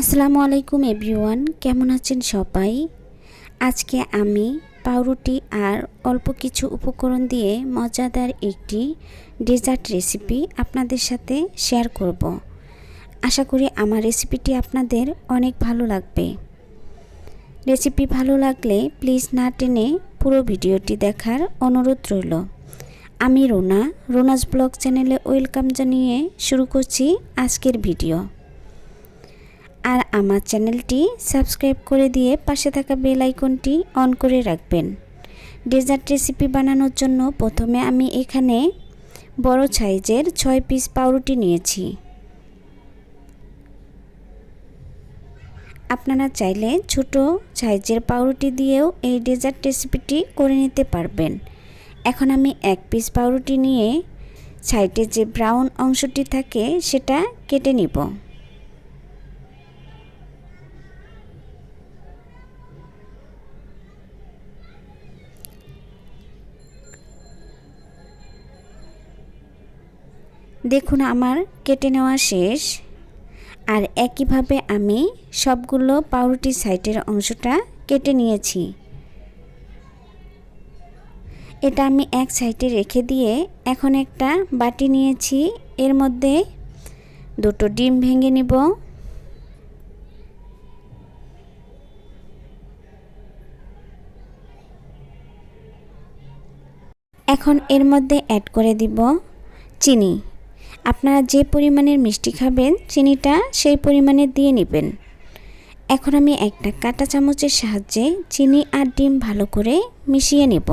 আসসালামু আলাইকুম এভরিওয়ান, কেমন আছেন সবাই? আজকে আমি পাউরুটি আর অল্প কিছু উপকরণ দিয়ে মজাদার একটি ডেজার্ট রেসিপি আপনাদের সাথে শেয়ার করব। আশা করি আমার রেসিপিটি আপনাদের অনেক ভালো লাগবে। রেসিপি ভালো লাগলে প্লিজ না টেনে পুরো ভিডিওটি দেখার অনুরোধ রইল। আমি রোনা, রোনাস ব্লগ চ্যানেলে ওয়েলকাম জানিয়ে শুরু করছি আজকের ভিডিও। আর আমার চ্যানেলটি সাবস্ক্রাইব করে দিয়ে পাশে থাকা বেল আইকনটি অন করে রাখবেন। ডেজার্ট রেসিপি বানানোর জন্য প্রথমে আমি এখানে বড় সাইজের ছয় পিস পাউরুটি নিয়েছি। আপনারা চাইলে ছোট সাইজের পাউরুটি দিয়েও এই ডেজার্ট রেসিপিটি করে নিতে পারবেন। এখন আমি এক পিস পাউরুটি নিয়ে সাইডে যে ব্রাউন অংশটি থাকে সেটা কেটে নিব। দেখুন আমার কেটে নেওয়া শেষ। আর একইভাবে আমি সবগুলো পাউরুটি সাইডের অংশটা কেটে নিয়েছি। এটা আমি এক সাইডে রেখে দিয়ে এখন একটা বাটি নিয়েছি। এর মধ্যে দুটো ডিম ভেঙে নিব। এখন এর মধ্যে অ্যাড করে দিব চিনি। আপনারা যে পরিমাণের মিষ্টি খাবেন, চিনিটা সেই পরিমাণে দিয়ে নেবেন। এখন আমি একটা কাঁটা চামচের সাহায্যে চিনি আর ডিম ভালো করে মিশিয়ে নেব।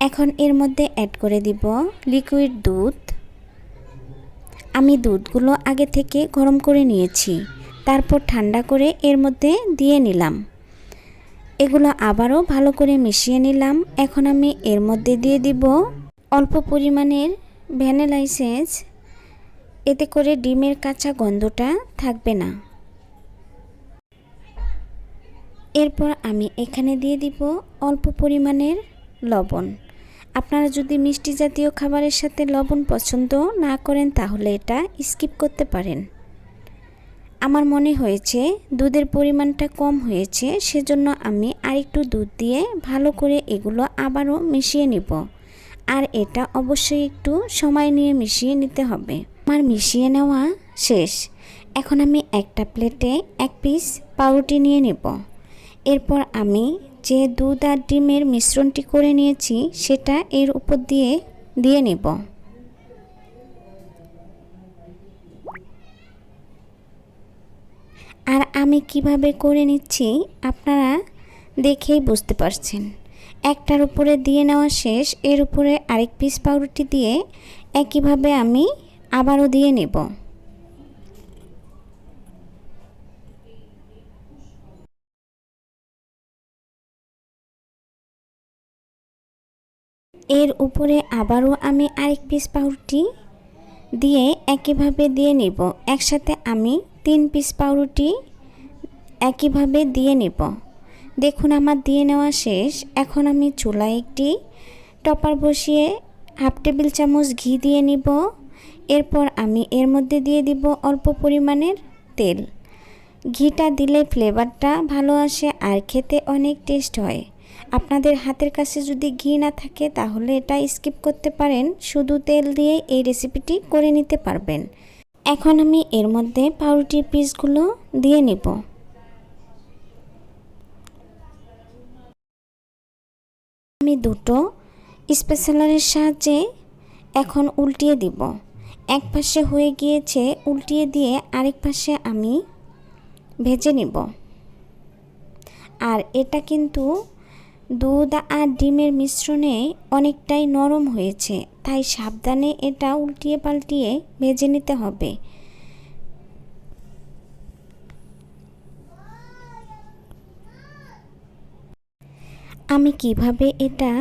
এখন এর মধ্যে অ্যাড করে দিব লিকুইড দুধ। আমি দুধগুলো আগে থেকে গরম করে নিয়েছি, তারপর ঠান্ডা করে এর মধ্যে দিয়ে নিলাম। এগুলো আবারও ভালো করে মিশিয়ে নিলাম। এখন আমি এর মধ্যে দিয়ে দিব অল্প পরিমাণের ভ্যানিলা এসেন্স। এতে করে ডিমের কাঁচা গন্ধটা থাকবে না। এরপর আমি এখানে দিয়ে দিব অল্প পরিমাণের লবণ। আপনারা যদি মিষ্টি জাতীয় খাবারের সাথে লবণ পছন্দ না করেন, তাহলে এটা স্কিপ করতে পারেন। আমার মনে হয়েছে দুধের পরিমাণটা কম হয়েছে, সেজন্য আমি আরেকটু দুধ দিয়ে ভালো করে এগুলো আবারও মিশিয়ে নিব। আর এটা অবশ্যই একটু সময় নিয়ে মিশিয়ে নিতে হবে। আমার মিশিয়ে নেওয়া শেষ। এখন আমি একটা প্লেটে এক পিস পাউরুটি নিয়ে নেব। এরপর আমি যে দুধ আর ডিমের মিশ্রণটি করে নিয়েছি, সেটা এর উপর দিয়ে দিয়ে নেব। আর আমি কীভাবে করে নিচ্ছি আপনারা দেখেই বুঝতে পারছেন। একটার উপরে দিয়ে নেওয়া শেষ, এর উপরে আরেক পিস পাউরুটি দিয়ে একইভাবে আমি আবারও দিয়ে নেব। এর উপরে আবারও আমি আরেক পিস পাউরুটি দিয়ে একইভাবে দিয়ে নিব। একসাথে আমি তিন পিস পাউরুটি একইভাবে দিয়ে নেব। দেখুন আমার দিয়ে নেওয়া শেষ। এখন আমি চুলায় একটি টপার বসিয়ে হাফ টেবিল চামচ ঘি দিয়ে নিব। এরপর আমি এর মধ্যে দিয়ে দিব অল্প পরিমাণের তেল। ঘিটা দিলে ফ্লেভারটা ভালো আসে আর খেতে অনেক টেস্ট হয়। আপনাদের হাতের কাছে যদি ঘি না থাকে তাহলে এটা স্কিপ করতে পারেন। শুধু তেল দিয়ে এই রেসিপিটি করে নিতে পারবেন। এখন আমি এর মধ্যে পাউরুটির পিসগুলো দিয়ে নেব। আমি দুটো স্পেশালারের সাহায্যে এখন উল্টিয়ে দিব। এক পাশে হয়ে গিয়েছে উল্টিয়ে দিয়ে আরেক পাশে আমি ভেজে নিব। আর এটা কিন্তু দুধ আর ডিমের মিশ্রণে অনেকটাই নরম হয়েছে, তাই সাবধানে এটা উল্টিয়ে পাল্টিয়ে ভেজে নিতে হবে। আমি কীভাবে এটা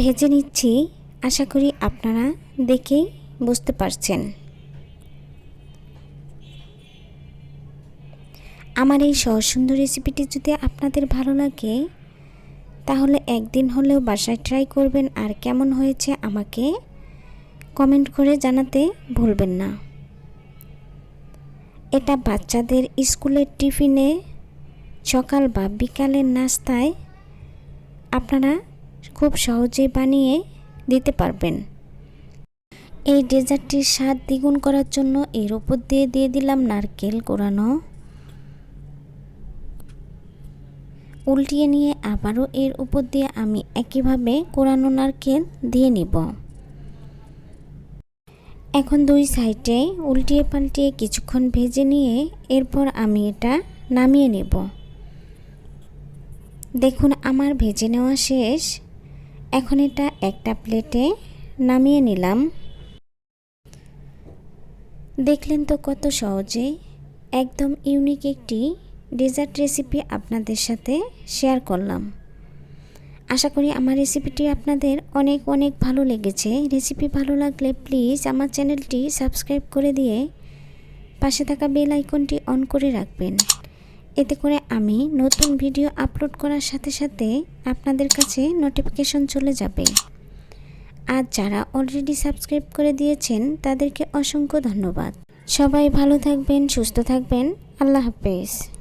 ভেজে নিচ্ছি, আশা করি আপনারা দেখেই বুঝতে পারছেন। আমার এই সহজ সুন্দর রেসিপিটি যদি আপনাদের ভালো লাগে তাহলে একদিন হলেও বাসায় ট্রাই করবেন আর কেমন হয়েছে আমাকে কমেন্ট করে জানাতে ভুলবেন না। এটা বাচ্চাদের স্কুলের টিফিনে সকাল বা বিকালের নাস্তায় আপনারা খুব সহজেই বানিয়ে দিতে পারবেন। এই ডেজার্টটির স্বাদ দ্বিগুণ করার জন্য এর উপর দিয়ে দিয়ে দিলাম নারকেল কোরানো উল্টিয়ে নিয়ে আবারও এর উপর দিয়ে আমি একইভাবে কোরানো নারকেল দিয়ে নিব। এখন দুই সাইডে উল্টিয়ে পাল্টিয়ে কিছুক্ষণ ভেজে নিয়ে এরপর আমি এটা নামিয়ে নেব। দেখুন, আমার ভেজে নেওয়া শেষ। এখন এটা একটা প্লেটে নামিয়ে নিলাম। দেখলেন তো কত সহজে? একদম ইউনিক একটি ডেজার্ট রেসিপি আপনাদের সাথে শেয়ার করলাম। আশা করি আমার রেসিপিটি আপনাদের অনেক অনেক ভালো লেগেছে। রেসিপি ভালো লাগলে প্লিজ আমার চ্যানেলটি সাবস্ক্রাইব করে দিয়ে পাশে থাকা বেল আইকনটি অন করে রাখবেন। এতে করে আমি নতুন ভিডিও আপলোড করার সাথে সাথে আপনাদের কাছে নোটিফিকেশন চলে যাবে। আর যারা অলরেডি সাবস্ক্রাইব করে দিয়েছেন, তাদেরকে অসংখ্য ধন্যবাদ। সবাই ভালো থাকবেন, সুস্থ থাকবেন। আল্লাহ হাফেজ।